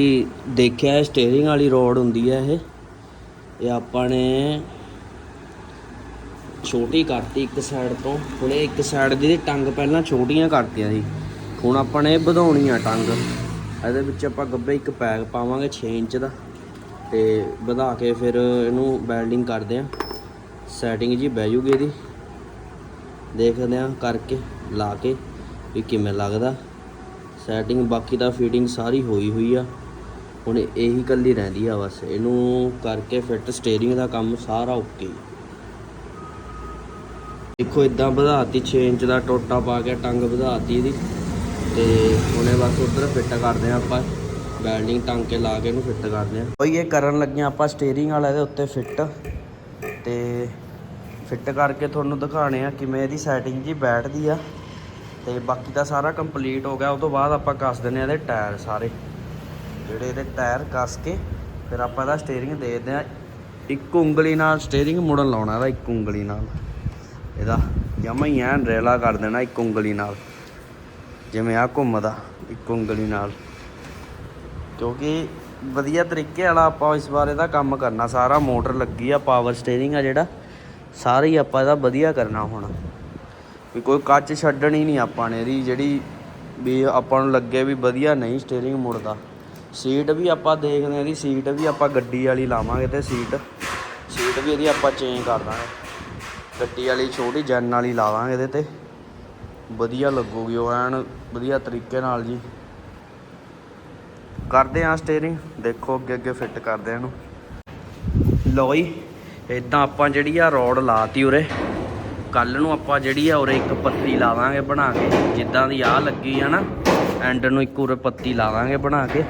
ਇਹ ਦੇਖਿਆ ਸਟੀਅਰਿੰਗ ਵਾਲੀ ਰੋਡ ਹੁੰਦੀ ਹੈ ਇਹ। ਇਹ ਆਪਾਂ ਨੇ ਛੋਟੀ ਕਰਤੀ ਇੱਕ ਸਾਈਡ ਤੋਂ। ਹੁਣ ਇਹ ਇੱਕ ਸਾਈਡ ਦੀ ਟੰਗ ਪਹਿਲਾਂ ਛੋਟੀਆਂ ਕਰਤੀਆਂ ਸੀ। ਹੁਣ ਆਪਾਂ ਨੇ ਵਧਾਉਣੀ ਆ ਟੰਗ। ਇਹਦੇ ਵਿੱਚ ਆਪਾਂ ਗੱਬੇ ਇੱਕ ਪੈਕ ਪਾਵਾਂਗੇ 6 ਇੰਚ ਦਾ। ਤੇ ਵਧਾ ਕੇ ਫਿਰ ਇਹਨੂੰ ਵੈਲਡਿੰਗ ਕਰਦੇ ਆ। ਸੈਟਿੰਗ ਜੀ ਬਹਿ ਜੂਗੀ ਇਹਦੀ। ਦੇਖਦੇ ਆ ਕਰਕੇ ਲਾ ਕੇ ਵੀ ਕਿਵੇਂ ਲੱਗਦਾ। ਸੈਟਿੰਗ ਬਾਕੀ ਤਾਂ ਫੀਡਿੰਗ ਸਾਰੀ ਹੋਈ ਹੋਈ ਆ। ਹੁਣ ਇਹੀ ਕੱਲੀ ਰਹਿੰਦੀ ਆ ਬਸ, ਇਹਨੂੰ ਕਰਕੇ ਫਿੱਟ ਸਟੀਅਰਿੰਗ ਦਾ ਕੰਮ ਸਾਰਾ ਓਕੇ ਦੇਖੋ ਇਦਾਂ ਵਧਾਤੀ 6 ਇੰਚ ਦਾ ਟੋਟਾ ਪਾ ਕੇ ਟੰਗ ਵਧਾਤੀ ਇਹਦੀ, ਤੇ ਹੁਣੇ ਬਸ ਉਧਰ ਫਿੱਟ ਕਰਦੇ ਆ ਆਪਾਂ ਵੈਲਡਿੰਗ ਟੰਗ ਕੇ ਲਾ ਕੇ ਇਹਨੂੰ ਫਿੱਟ ਕਰਦੇ ਆ। ਬਈ ਇਹ ਕਰਨ ਲੱਗੇ ਆਪਾਂ ਸਟੀਅਰਿੰਗ ਵਾਲਾ ਇਹਦੇ ਉੱਤੇ ਫਿੱਟ, ਤੇ ਫਿੱਟ ਕਰਕੇ ਤੁਹਾਨੂੰ ਦਿਖਾਣੇ ਆ ਕਿਵੇਂ ਇਹਦੀ ਸੈਟਿੰਗ ਜੀ ਬੈਠਦੀ ਆ, ਤੇ ਬਾਕੀ ਤਾਂ ਸਾਰਾ ਕੰਪਲੀਟ ਹੋ ਗਿਆ, ਉਹ ਤੋਂ ਬਾਅਦ ਆਪਾਂ ਕੱਸ ਦਿੰਨੇ ਆ ਇਹਦੇ ਟਾਇਰ ਸਾਰੇ। ਜਿਹੜੇ ਇਹਦੇ ਟਾਇਰ ਕੱਸ ਕੇ ਫਿਰ ਆਪਾਂ ਇਹਦਾ ਸਟੀਅਰਿੰਗ ਦੇ ਦਿੰਦੇ ਆ ਇੱਕ ਉਂਗਲੀ ਨਾਲ ਸਟੀਅਰਿੰਗ ਮੁੜਨ ਲਾਉਣਾ ਇਹਦਾ, ਇੱਕ ਉਂਗਲੀ ਨਾਲ। ਇਹਦਾ ਜਮਾ ਹੀ ਐਨ ਰੇਲਾ ਕਰ ਦੇਣਾ ਇੱਕ ਉਂਗਲੀ ਨਾਲ। ਜਿਵੇਂ ਆ ਘੁੰਮਦਾ, ਇੱਕ ਉਂਗਲੀ ਨਾਲ। ਕਿਉਂਕਿ ਵਧੀਆ ਤਰੀਕੇ ਵਾਲਾ ਆਪਾਂ ਇਸ ਵਾਰ ਇਹਦਾ ਕੰਮ ਕਰਨਾ। ਸਾਰਾ ਮੋਟਰ ਲੱਗੀ ਆ ਪਾਵਰ ਸਟੀਅਰਿੰਗ ਆ ਜਿਹੜਾ। ਸਾਰੇ ਹੀ ਆਪਾਂ ਇਹਦਾ ਵਧੀਆ ਕਰਨਾ ਹੁਣ। ਵੀ ਕੋਈ ਕੱਚ ਛੱਡਣੀ ਨਹੀਂ ਆਪਾਂ ਨੇ ਇਹਦੀ, ਜਿਹੜੀ ਵੀ ਆਪਾਂ ਨੂੰ ਲੱਗੇ ਵੀ ਵਧੀਆ ਨਹੀਂ ਸਟੀਅਰਿੰਗ ਮੁੜਦਾ। ਸੀਟ ਵੀ ਆਪਾਂ ਦੇਖਦੇ ਹਾਂ ਇਹਦੀ ਸੀਟ ਵੀ ਆਪਾਂ ਗੱਡੀ ਵਾਲੀ ਲਾਵਾਂਗੇ ਤੇ ਸੀਟ ਸੀਟ ਵੀ ਇਹਦੀ ਆਪਾਂ ਚੇਂਜ ਕਰ ਦਾਂਗੇ। ਗੱਡੀ ਵਾਲੀ ਛੋਟੀ ਜੈਨ ਵਾਲੀ ਲਾਵਾਂਗੇ ਇਹਦੇ ਤੇ। ਵਧੀਆ ਲੱਗੂਗੀ ਉਹ ਐਨ, ਵਧੀਆ ਤਰੀਕੇ ਨਾਲ ਜੀ। ਕਰਦੇ ਆ ਸਟੀਅਰਿੰਗ ਦੇਖੋ ਅੱਗੇ ਅੱਗੇ ਫਿੱਟ ਕਰਦੇ ਆ ਇਹਨੂੰ। ਲਓ ਜੀ ਇਦਾਂ ਆਪਾਂ ਜਿਹੜੀ ਆ ਰੋਡ ਲਾਤੀ ਉਰੇ। ਕੱਲ ਨੂੰ ਆਪਾਂ ਜਿਹੜੀ ਆ ਉਰੇ ਇੱਕ ਪੱਤੀ ਲਾਵਾਂਗੇ ਬਣਾ ਕੇ। ਜਿੱਦਾਂ ਦੀ ਆ ਲੱਗੀ ਆ ਨਾ ਐਂਡ ਨੂੰ ਇੱਕ ਉਰੇ ਪੱਤੀ ਲਾਵਾਂਗੇ ਬਣਾ ਕੇ।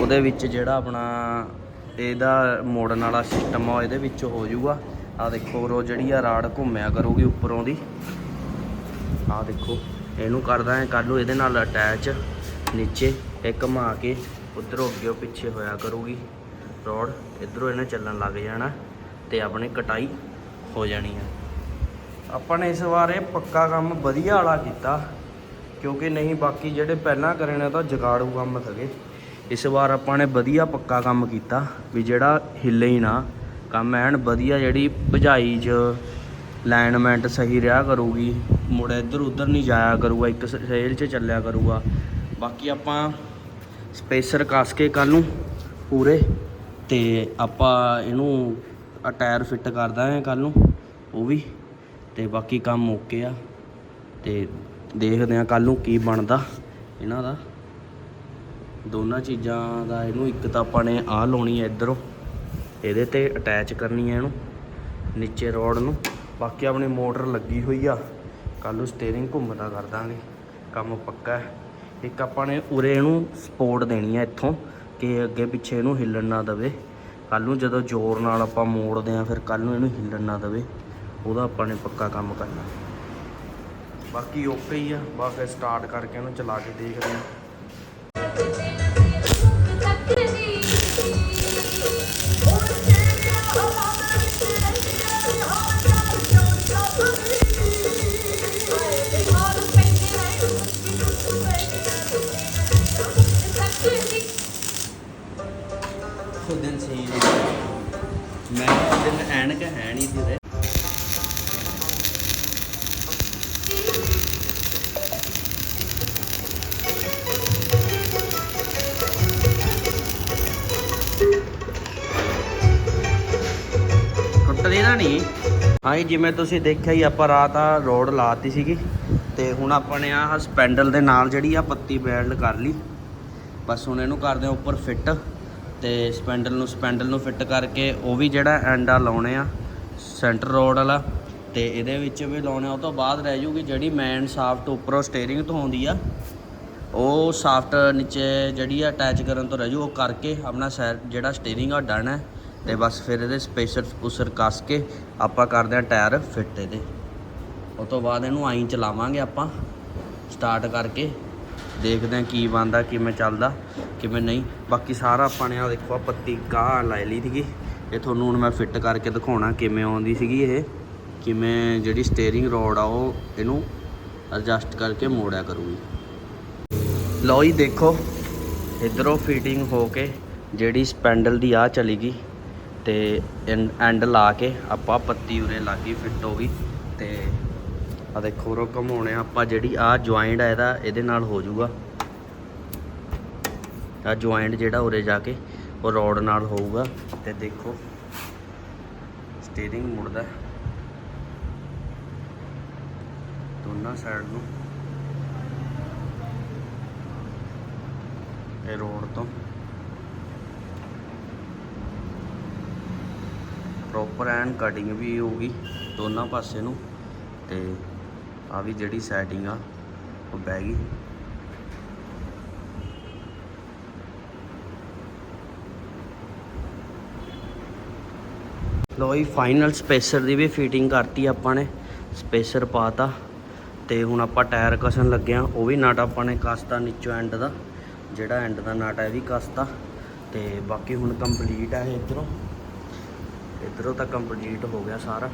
ਉਹਦੇ ਵਿੱਚ ਜਿਹੜਾ ਆਪਣਾ ਇਹਦਾ ਮੋੜਨ ਵਾਲਾ ਸਿਸਟਮ ਆ ਇਹਦੇ ਵਿੱਚ ਹੋ ਜਾਊਗਾ। ਆ ਦੇਖੋ ਰੋ ਜਿਹੜੀ ਆ ਰਾੜ ਘੁੰਮਿਆ ਕਰੂਗੀ ਉੱਪਰੋਂ ਦੀ। ਆ ਦੇਖੋ, ਇਹਨੂੰ ਕਰਦਾ ਹੈ ਕੱਲ ਨੂੰ ਇਹਦੇ ਨਾਲ ਅਟੈਚ ਨੀਚੇ ਇੱਕ ਘੁਮਾ ਕੇ ਉਧਰੋਂ ਅੱਗੇ ਪਿੱਛੇ ਹੋਇਆ ਕਰੂਗੀ ਰੋਡ। ਇਧਰੋਂ ਇਹਨੇ ਚੱਲਣ ਲੱਗ ਜਾਣਾ ਤੇ ਆਪਣੀ ਕਟਾਈ ਹੋ ਜਾਣੀ ਆ। ਆਪਾਂ ਨੇ ਇਸ ਵਾਰ ਇਹ ਪੱਕਾ ਕੰਮ ਵਧੀਆ ਵਾਲਾ ਕੀਤਾ, ਕਿਉਂਕਿ ਨਹੀਂ, ਬਾਕੀ ਜਿਹੜੇ ਪਹਿਲਾਂ ਕਰੇ ਨੇ ਤਾਂ ਜਗਾੜੂ ਕੰਮ ਸਗੇ। ਇਸ ਵਾਰ ਆਪਾਂ ਨੇ ਵਧੀਆ ਪੱਕਾ ਕੰਮ ਕੀਤਾ ਵੀ ਜਿਹੜਾ ਹਿੱਲੇ ਹੀ ਨਾ, ਕੰਮ ਐਨ ਵਧੀਆ ਜਿਹੜੀ ਭਜਾਈ 'ਚ ਲਾਈਨਮੈਂਟ ਸਹੀ ਰਿਹਾ ਕਰੂਗੀ, ਮੁੜ ਇੱਧਰ ਉੱਧਰ ਨਹੀਂ ਜਾਇਆ ਕਰੂਗਾ, ਇੱਕ ਸੇਲ 'ਚ ਚੱਲਿਆ ਕਰੂਗਾ। ਬਾਕੀ ਆਪਾਂ ਸਪੇਸਰ ਕੱਸ ਕੇ ਕੱਲ ਨੂੰ ਪੂਰੇ ਤੇ ਆਪਾਂ ਇਹਨੂੰ ਆ ਟਾਇਰ ਫਿੱਟ ਕਰਦਾ ਹਾਂ ਕੱਲ ਨੂੰ, ਉਹ ਵੀ। ਤੇ ਬਾਕੀ ਕੰਮ ਓਕੇ ਆ ਤੇ ਦੇਖਦੇ ਆ ਕੱਲ ਨੂੰ ਕੀ ਬਣਦਾ ਇਹਨਾਂ ਦਾ। ਦੋਨਾਂ ਚੀਜ਼ਾਂ ਦਾ ਇਹਨੂੰ ਇੱਕ ਤਾਂ ਆਪਾਂ ਨੇ ਆਹ ਲਾਉਣੀ ਹੈ ਇਧਰੋਂ, ਇਹਦੇ ਤੇ ਅਟੈਚ ਕਰਨੀ ਹੈ ਇਹਨੂੰ, ਨੀਚੇ ਰੋਡ ਨੂੰ। ਬਾਕੀ ਆਪਣੀ ਮੋਟਰ ਲੱਗੀ ਹੋਈ ਆ ਕੱਲ ਨੂੰ ਸਟੀਅਰਿੰਗ ਘੁੰਮਦਾ ਕਰ ਦਾਂਗੇ, ਕੰਮ ਪੱਕਾ ਹੈ। ਇੱਕ ਆਪਾਂ ਨੇ ਉਰੇ ਇਹਨੂੰ ਸਪੋਰਟ ਦੇਣੀ ਹੈ ਇੱਥੋਂ, ਕਿ ਅੱਗੇ ਪਿੱਛੇ ਇਹਨੂੰ ਹਿੱਲਣ ਨਾ ਦਵੇ। ਕੱਲ ਨੂੰ ਜਦੋਂ ਜ਼ੋਰ ਨਾਲ ਆਪਾਂ ਮੋੜਦੇ ਆ ਫਿਰ ਕੱਲ ਨੂੰ ਇਹਨੂੰ ਹਿੱਲਣ ਨਾ ਦਵੇ। ਉਹਦਾ ਆਪਾਂ ਨੇ ਪੱਕਾ ਕੰਮ ਕਰਨਾ। ਬਾਕੀ ਓਕੇ ਹੀ ਆ, ਬਸ ਸਟਾਰਟ ਕਰਕੇ ਇਹਨੂੰ ਚਲਾ ਕੇ ਦੇਖਦੇ ਆ ਟੁੱਟਦੀ ਨਹੀਂ। ਹਾਂ ਜਿਵੇਂ ਤੁਸੀਂ ਦੇਖਿਆ ਹੀ, ਆਪਾਂ ਰਾਤ ਆ ਰੋਡ ਲਾਤੀ ਸੀਗੀ ਤੇ ਹੁਣ ਆਪਾਂ ਨੇ ਆਹ ਸਪੈਂਡਲ ਦੇ ਨਾਲ ਜਿਹੜੀ ਆ ਪੱਤੀ ਬੈਲਡ ਕਰ ਲਈ। ਬਸ ਹੁਣ ਇਹਨੂੰ ਕਰਦੇ ਆ ਉੱਪਰ ਫਿੱਟ ਤੇ ਸਪੈਂਡਲ ਨੂੰ ਸਪੈਂਡਲ ਨੂੰ ਫਿੱਟ ਕਰਕੇ ਉਹ ਵੀ ਜਿਹੜਾ ਐਂਡ ਆ ਲਾਉਣੇ ਆ ਸੈਂਟਰ ਰੋਡ ਵਾਲਾ ਤੇ ਇਹਦੇ ਵਿੱਚ ਵੀ ਲਾਉਣੇ ਆ। ਉਹ ਤੋਂ ਬਾਅਦ ਰਹਿ ਜੂਗੀ ਜਿਹੜੀ ਮੈਨ ਸਾਫਟ ਉੱਪਰੋਂ ਸਟੀਅਰਿੰਗ ਤੋਂ ਆਉਂਦੀ ਆ, ਉਹ ਸਾਫਟ ਨੀਚੇ ਜਿਹੜੀ ਆ ਅਟੈਚ ਕਰਨ ਤੋਂ ਰਹਿ ਜੂ। ਉਹ ਕਰਕੇ ਆਪਣਾ ਸੈ ਜਿਹੜਾ ਸਟੀਅਰਿੰਗ ਆ ਡਨ ਹੈ ਤੇ ਬਸ ਫਿਰ ਇਹਦੇ ਸਪੇਸਰ ਸਪੂਸਰ ਕੱਸ ਕੇ ਆਪਾਂ ਕਰਦੇ ਆ ਟਾਇਰ ਫਿੱਟ ਇਹਦੇ। ਉਹ ਤੋਂ ਬਾਅਦ ਇਹਨੂੰ ਆਈ ਚਲਾਵਾਂਗੇ ਆਪਾਂ। ਸਟਾਰਟ ਕਰਕੇ ਦੇਖਦੇ ਆ ਕੀ ਬਣਦਾ, ਕਿਵੇਂ ਚੱਲਦਾ, ਕਿਵੇਂ ਨਹੀਂ। ਬਾਕੀ ਸਾਰਾ ਆਪਾਂ ਨੇ ਆ ਦੇਖੋ ਆ ਪੱਤੀ ਗਾਹ ਲੈ ਲਈ ਸੀਗੀ। ਇਹ ਤੁਹਾਨੂੰ ਹੁਣ ਮੈਂ ਫਿੱਟ ਕਰਕੇ ਦਿਖਾਉਣਾ ਕਿਵੇਂ ਆਉਂਦੀ ਸੀਗੀ ਇਹ। ਕਿਵੇਂ ਜਿਹੜੀ ਸਟੀਅਰਿੰਗ ਰੋਡ ਆ, ਉਹ ਇਹਨੂੰ ਐਡਜਸਟ ਕਰਕੇ ਮੋੜਿਆ ਕਰੂਗੀ। ਲਓ ਜੀ ਦੇਖੋ, ਇਧਰੋਂ ਫਿਟਿੰਗ ਹੋ ਕੇ ਜਿਹੜੀ ਸਪੈਂਡਲ ਦੀ ਆ ਚਲੀ ਗਈ। ਤੇ ਐਂਡ ਲਾ ਕੇ ਆਪਾਂ ਪੱਤੀ ਉਰੇ ਲੱਗੀ ਫਿੱਟ ਹੋ ਗਈ ਤੇ ਆ ਦੇਖੋ ਰੋ ਘਮਾਉਣੇ ਆਪਾਂ ਜਿਹੜੀ ਆ ਜੁਆਇੰਟ ਆ ਇਹਦਾ, ਇਹਦੇ ਨਾਲ ਹੋ ਜਾਊਗਾ। ਆ ਜੁਆਇੰਟ ਜਿਹੜਾ ਉਰੇ ਜਾ ਕੇ ਉਹ ਰੋਡ ਨਾਲ ਹੋਊਗਾ ਤੇ ਦੇਖੋ ਸਟੀਅਰਿੰਗ ਮੁੜਦਾ। ਦੋਨਾਂ ਸਾਈਡ ਨੂੰ। ਇਹ ਰੋਡ ਤੋਂ। ਪ੍ਰੋਪਰ ਐਨ ਕਟਿੰਗ ਵੀ ਹੋਊਗੀ ਦੋਨਾਂ ਪਾਸੇ ਨੂੰ ਤੇ ਆ ਵੀ ਜਿਹੜੀ ਸੈਟਿੰਗ ਆ, ਉਹ ਬਹਿ ਗਈ। ਲੋ ਫਾਈਨਲ ਸਪੇਸਰ ਦੀ ਵੀ ਫਿਟਿੰਗ ਕਰਤੀ ਆਪਾਂ ਨੇ। ਸਪੇਸਰ ਪਾਤਾ ਤੇ ਹੁਣ ਆਪਾਂ ਟਾਇਰ ਕਸਣ ਲੱਗੇ ਆ ਉਹ ਵੀ ਨਟ ਆਪਾਂ ਨੇ ਕਸਤਾ ਨੀਚੋਂ ਐਂਡ ਦਾ। ਜਿਹੜਾ ਐਂਡ ਦਾ ਨਟ ਹੈ ਇਹ ਵੀ ਕਸਤਾ। ਤੇ ਬਾਕੀ ਹੁਣ ਕੰਪਲੀਟ ਹੈ ਇਧਰੋਂ। ਇਧਰੋਂ ਤਾਂ ਕੰਪਲੀਟ ਹੋ ਗਿਆ ਸਾਰਾ।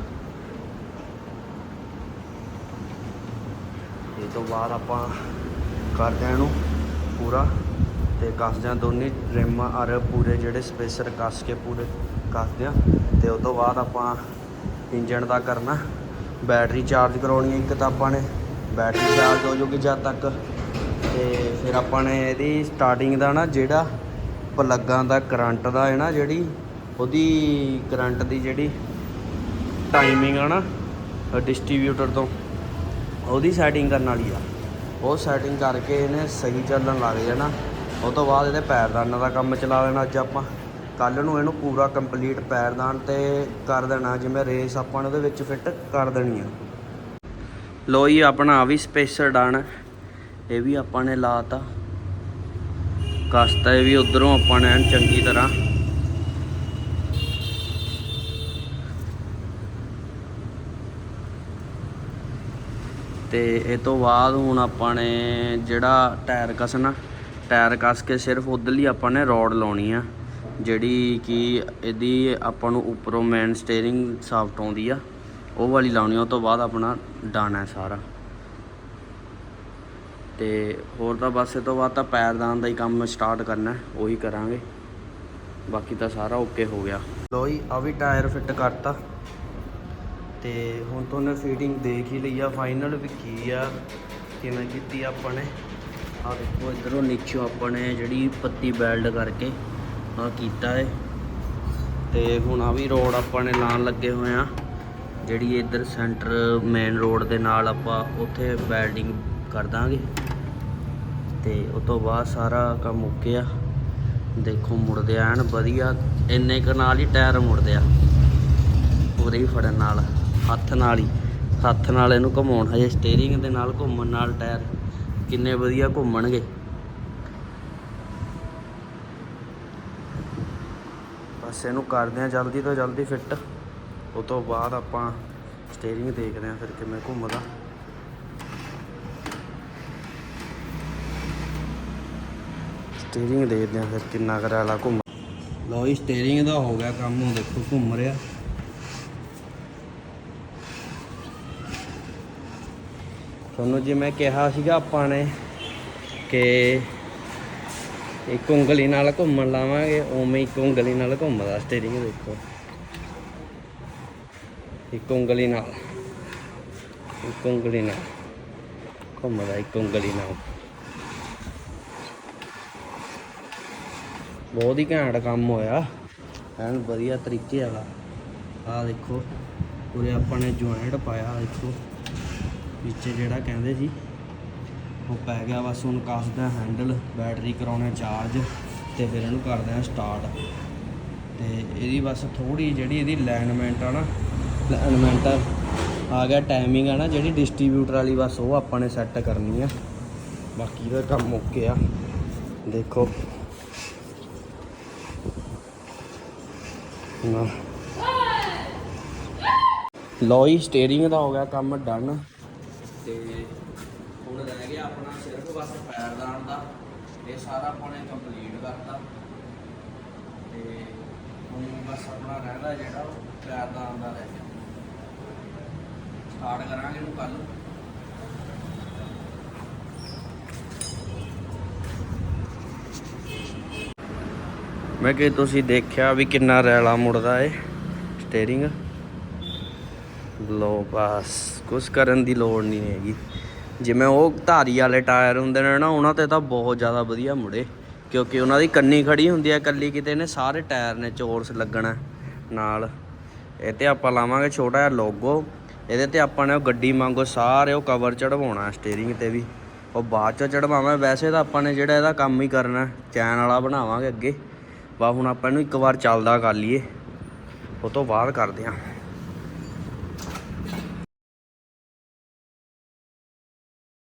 ਇਹ ਤੋਂ ਬਾਅਦ ਆਪਾਂ ਕਰਦੇ ਹਾਂ ਇਹਨੂੰ ਪੂਰਾ ਤੇ ਕੱਸਦੇ ਹਾਂ ਦੋਨੇ ਰਿਮ ਅਰ ਪੂਰੇ ਜਿਹੜੇ ਸਪੇਸਰ ਕੱਸ ਕੇ ਪੂਰੇ ਕੱਸਦੇ ਹਾਂ ਤੇ ਉਸ ਤੋਂ ਬਾਅਦ ਆਪਾਂ ਇੰਜਣ ਦਾ ਕਰਨਾ। ਬੈਟਰੀ ਚਾਰਜ ਕਰਾਉਣੀ ਹੈ ਇੱਕ ਤਾਂ ਆਪਾਂ ਨੇ। ਬੈਟਰੀ ਚਾਰਜ ਹੋ ਜੂਗੀ ਜਦ ਤੱਕ। ਤੇ ਫਿਰ ਆਪਾਂ ਨੇ ਇਹਦੀ ਸਟਾਰਟਿੰਗ ਦਾ ਨਾ ਜਿਹੜਾ ਪਲੱਗਾਂ ਦਾ ਕਰੰਟ ਦਾ ਹੈ ਨਾ, ਜਿਹੜੀ ਉਹਦੀ ਕਰੰਟ ਦੀ ਜਿਹੜੀ ਟਾਈਮਿੰਗ ਆ ਨਾ ਡਿਸਟ੍ਰੀਬਿਊਟਰ ਤੋਂ, ਉਹਦੀ ਸੈਟਿੰਗ ਕਰਨ ਵਾਲੀ ਆ। ਉਹ ਸੈਟਿੰਗ ਕਰਕੇ ਇਹਨੇ ਸਹੀ ਚੱਲਣ ਲੱਗ ਜਾਣਾ। ਉਹ ਤੋਂ ਬਾਅਦ ਇਹਦੇ ਪੈਰਦਾਨਾਂ ਦਾ ਕੰਮ ਚਲਾ ਲੈਣਾ ਅੱਜ ਆਪਾਂ। ਕੱਲ ਨੂੰ ਇਹਨੂੰ ਪੂਰਾ ਕੰਪਲੀਟ ਪੈਰਦਾਨ ਤੇ ਕਰ ਦੇਣਾ, ਜਿਵੇਂ ਰੇਸ ਆਪਾਂ ਨੇ ਉਹਦੇ ਵਿੱਚ ਫਿੱਟ ਕਰ ਦੇਣੀ ਆ। ਲੋ ਜੀ, ਆਪਣਾ ਆ ਵੀ ਸਪੇਸਰ ਡਨ ਇਹ ਵੀ ਆਪਾਂ ਨੇ ਲਾਤਾ। ਕਸਤਾ ਇਹ ਵੀ ਉਧਰੋਂ ਆਪਾਂ ਨੇ ਚੰਗੀ ਤਰ੍ਹਾਂ। ਤੇ ਇਹ ਤੋਂ ਬਾਅਦ ਹੁਣ ਆਪਾਂ ਨੇ ਜਿਹੜਾ ਟਾਇਰ ਕੱਸਣਾ ਟਾਇਰ ਕੱਸ ਕੇ ਸਿਰਫ ਉਧਰਲੀ ਆਪਾਂ ਨੇ ਰੋਡ ਲਾਉਣੀ ਆ, ਜਿਹੜੀ ਕਿ ਇਹਦੀ ਆਪਾਂ ਨੂੰ ਉੱਪਰੋਂ ਮੇਨ ਸਟੀਅਰਿੰਗ ਸਾਫਟ ਆਉਂਦੀ ਆ, ਉਹ ਵਾਲੀ ਲਾਉਣੀ ਆ, ਉਹ ਤੋਂ ਬਾਅਦ ਆਪਣਾ ਡਨ ਹੈ ਸਾਰਾ। ਤੇ ਹੋਰ ਤਾਂ ਬਸ ਇਹ ਤੋਂ ਬਾਅਦ ਤਾਂ ਪੈਰਦਾਨ ਦਾ ਹੀ ਕੰਮ ਸਟਾਰਟ ਕਰਨਾ, ਉਹੀ ਕਰਾਂਗੇ। ਬਾਕੀ ਤਾਂ ਸਾਰਾ ਓਕੇ ਹੋ ਗਿਆ। ਲੋ ਜੀ ਆ ਵੀ ਟਾਇਰ ਫਿੱਟ ਕਰਤਾ। ਤੇ ਹੁਣ ਤੋਂ ਉਹਨੇ ਫੀਡਿੰਗ ਦੇਖ ਹੀ ਲਈ ਆ ਫਾਈਨਲ ਵੀ ਕੀ ਆ, ਕਿਵੇਂ ਕੀਤੀ ਆਪਾਂ ਨੇ ਆ ਦੇਖੋ ਇਧਰੋਂ ਨੀਚੋਂ ਆਪਾਂ ਨੇ ਜਿਹੜੀ ਪੱਤੀ ਬੈਲਡ ਕਰਕੇ ਆ ਕੀਤਾ ਹੈ ਤੇ ਹੁਣ ਆ ਵੀ ਰੋਡ ਆਪਾਂ ਨੇ ਲਾਣ ਲੱਗੇ ਹੋਏ ਆ। ਜਿਹੜੀ ਇੱਧਰ ਸੈਂਟਰ ਮੇਨ ਰੋਡ ਦੇ ਨਾਲ ਆਪਾਂ ਉੱਥੇ ਬੈਲਡਿੰਗ ਕਰ ਦਾਂਗੇ। ਤੇ ਉਸ ਤੋਂ ਬਾਅਦ ਸਾਰਾ ਕੰਮ ਓਕੇ ਆ। ਦੇਖੋ ਮੁੜਦੇ ਆ ਐਨ ਵਧੀਆ। ਇੰਨੇ ਕੁ ਨਾਲ ਹੀ ਟਾਇਰ ਮੁੜਦੇ ਆ। ਪੂਰੇ ਹੀ ਫੜਨ ਨਾਲ। ਹੱਥ ਨਾਲ ਹੀ, ਹੱਥ ਨਾਲ ਇਹਨੂੰ ਘੁਮਾਉਣ, ਹਜੇ ਸਟੀਅਰਿੰਗ ਦੇ ਨਾਲ ਘੁੰਮਣ ਨਾਲ ਟਾਇਰ ਕਿੰਨੇ ਵਧੀਆ ਘੁੰਮਣਗੇ। ਬਸ ਇਹਨੂੰ ਕਰਦੇ ਆ ਜਲਦੀ ਤੋਂ ਜਲਦੀ ਫਿੱਟ ਉਹ ਤੋਂ ਬਾਅਦ ਆਪਾਂ ਸਟੀਅਰਿੰਗ ਦੇਖਦੇ ਆ ਫਿਰ ਕਿਵੇਂ ਘੁੰਮਦਾ। ਸਟੀਅਰਿੰਗ ਦੇਖਦੇ ਆ ਫਿਰ ਕਿੰਨਾ ਕਰਾਲਾ ਘੁੰਮ ਲੋ ਜੀ ਸਟੀਅਰਿੰਗ ਦਾ ਹੋ ਗਿਆ ਕੰਮ ਉਹ ਦੇਖੋ ਘੁੰਮ ਰਿਹਾ। ਤੁਹਾਨੂੰ ਜਿਵੇਂ ਕਿਹਾ ਸੀਗਾ ਆਪਾਂ ਨੇ ਕਿ ਇੱਕ ਉਂਗਲੀ ਨਾਲ ਘੁੰਮਣ ਲਾਵਾਂਗੇ, ਉਵੇਂ ਇੱਕ ਉਂਗਲੀ ਨਾਲ ਘੁੰਮਦਾ ਸਟੀਅਰਿੰਗ ਦੇਖੋ। ਇੱਕ ਉਂਗਲੀ ਨਾਲ, ਇੱਕ ਉਂਗਲੀ ਨਾਲ ਘੁੰਮਦਾ, ਇੱਕ ਉਂਗਲੀ ਨਾਲ। ਬਹੁਤ ਹੀ ਘੈਂਟ ਕੰਮ ਹੋਇਆ। ਐਨ ਵਧੀਆ ਤਰੀਕੇ ਵਾਲਾ। ਆਹ ਦੇਖੋ ਪੂਰੇ ਆਪਾਂ ਨੇ ਜੁਆਇੰਟ ਪਾਇਆ ਦੇਖੋ। ਵਿੱਚ ਜਿਹੜਾ ਕਹਿੰਦੇ ਸੀ ਉਹ ਪੈ ਗਿਆ ਬਸ ਹੁਣ ਕੱਸਦਾ ਹੈਂਡਲ ਬੈਟਰੀ ਕਰਾਉਣਾ ਚਾਰਜ ਤੇ ਫਿਰ ਇਹਨੂੰ ਕਰਦੇ ਆ ਸਟਾਰਟ ਤੇ ਇਹਦੀ ਬਸ ਥੋੜੀ ਜਿਹੜੀ ਇਹਦੀ ਅਲਾਈਨਮੈਂਟ ਆ ਨਾ ਅਲਾਈਨਮੈਂਟ ਆ ਗਿਆ ਟਾਈਮਿੰਗ ਆ ਨਾ ਜਿਹੜੀ ਡਿਸਟ੍ਰੀਬਿਊਟਰ ਵਾਲੀ ਬਸ, ਉਹ ਆਪਾਂ ਨੇ ਸੈੱਟ ਕਰਨੀ ਆ। ਬਾਕੀ ਦਾ ਕੰਮ ਓਕੇ ਆ। ਦੇਖੋ। ਨਾ। ਲੋਈ ਸਟੀਅਰਿੰਗ ਦਾ ਹੋ ਗਿਆ ਕੰਮ ਡਨ ਤੇ ਹੁਣ ਰਹਿ ਗਿਆ ਆਪਣਾ ਸਿਰਫ ਬਸ ਪੈਰਦਾਨ ਦਾ। ਇਹ ਸਾਰਾ ਆਪਾਂ ਨੇ ਕੰਪਲੀਟ ਕਰਤਾ। ਤੇ ਹੁਣ ਬਸ ਆਪਣਾ ਰਹਿੰਦਾ ਜਿਹੜਾ ਉਹ ਪੈਰਦਾਨ ਦਾ ਰਹਿ ਗਿਆ। ਸਟਾਰਟ ਕਰਾਂਗੇ ਇਹਨੂੰ ਕੱਲ ਮੈਂ ਕਿ ਤੁਸੀਂ ਦੇਖਿਆ ਵੀ ਕਿੰਨਾ ਰੈਲਾ ਮੁੜਦਾ ਏ। ਸਟੀਅਰਿੰਗ ਲੋ ਬਸ, ਕੁਛ ਕਰਨ ਦੀ ਲੋੜ ਨਹੀਂ ਹੈਗੀ। ਜਿਵੇਂ ਉਹ ਧਾਰੀ ਵਾਲੇ ਟਾਇਰ ਹੁੰਦੇ ਨੇ ਨਾ, ਉਹਨਾਂ ਤੇ ਤਾਂ ਬਹੁਤ ਜ਼ਿਆਦਾ ਵਧੀਆ ਮੁੜੇ। ਕਿਉਂਕਿ ਉਹਨਾਂ ਦੀ ਕੰਨੀ ਖੜੀ ਹੁੰਦੀ ਹੈ ਕੱਲੀ ਕਿਤੇ ਨੇ, ਸਾਰੇ ਟਾਇਰ ਨੇ ਚੋਰਸ ਲੱਗਣਾ ਨਾਲ। ਇਹ ਤੇ ਆਪਾਂ ਲਾਵਾਂਗੇ ਛੋਟਾ ਜਿਹਾ ਲੋਗੋ। ਇਹਦੇ ਤੇ ਆਪਾਂ ਨੇ ਉਹ ਗੱਡੀ ਮੰਗੋ ਸਾਰੇ ਉਹ ਕਵਰ ਚੜਵਾਉਣਾ ਸਟੀਅਰਿੰਗ ਤੇ ਵੀ। ਉਹ ਬਾਅਦ ਚ ਚੜਵਾਵਾਂ, ਵੈਸੇ ਤਾਂ ਆਪਾਂ ਨੇ ਜਿਹੜਾ ਇਹਦਾ ਕੰਮ ਹੀ ਕਰਨਾ, ਚੈਨ ਵਾਲਾ ਬਣਾਵਾਂਗੇ ਅੱਗੇ। ਬਾ ਹੁਣ ਆਪਾਂ ਇਹਨੂੰ ਇੱਕ ਵਾਰ ਚੱਲਦਾ ਕਰ ਲਈਏ। ਉਹ ਤੋਂ ਬਾਅਦ ਕਰਦੇ ਹਾਂ